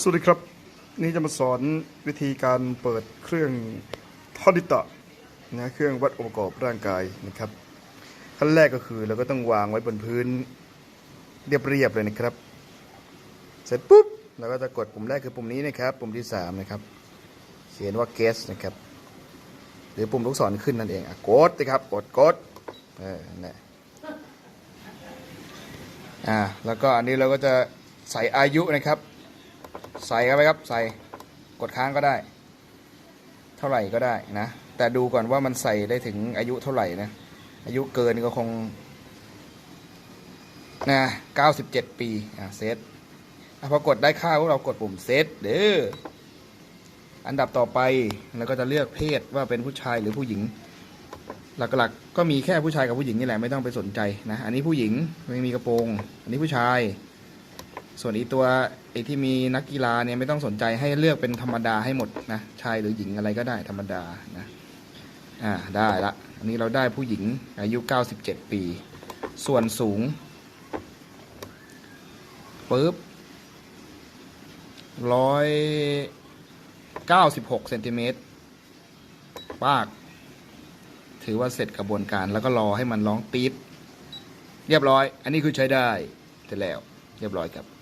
สวัสดีครับ นี่จะมาสอนวิธีการเปิดเครื่องทอดิตะนะเครื่องวัดองค์ประกอบร่างกายนะครับ ขั้นแรกก็คือเราก็ต้องวางไว้บนพื้นเรียบๆเลยนะครับ เสร็จปุ๊บเราก็จะกดปุ่มแรกคือปุ่มนี้นะครับ ปุ่มที่สามนะครับเขียนว่า guest นะครับ หรือปุ่มลูกศรขึ้นนั่นเองอะกดนะครับกดกดเออนั่แหละอ่าแล้วก็อันนี้เราก็จะใส่อายุนะครับ ใส่เข้าไปครับ ใส่กดค้างก็ได้ เท่าไหร่ก็ได้นะ แต่ดูก่อนว่ามันใส่ได้ถึงอายุเท่าไหร่นะ อายุเกินก็คงนะ97ปีอะเซตพอกดได้ค่าพวกเรากดปุ่มเซตเด้ออันดับต่อไปเราก็จะเลือกเพศว่าเป็นผู้ชายหรือผู้หญิง หลักๆก็มีแค่ผู้ชายกับผู้หญิงนี่แหละไม่ต้องไปสนใจนะ อันนี้ผู้หญิงไม่มีกระโปรง อันนี้ผู้ชาย ส่วนอีตัวไอที่มีนักกีฬาเนี่ยไม่ต้องสนใจให้เลือกเป็นธรรมดาให้หมดนะชายหรือหญิงอะไรก็ได้ธรรมดานะอ่าได้ละอันนี้เราได้ผู้หญิงอายุ 97 ปี ส่วนสูงปึ๊บร้อยเก้าสิบหกเซนติเมตรปาก ถือว่าเสร็จกระบวนการแล้วก็รอให้มันร้องปี๊บเรียบร้อย อันนี้คือใช้ได้เสร็จแล้ว เรียบร้อยครับ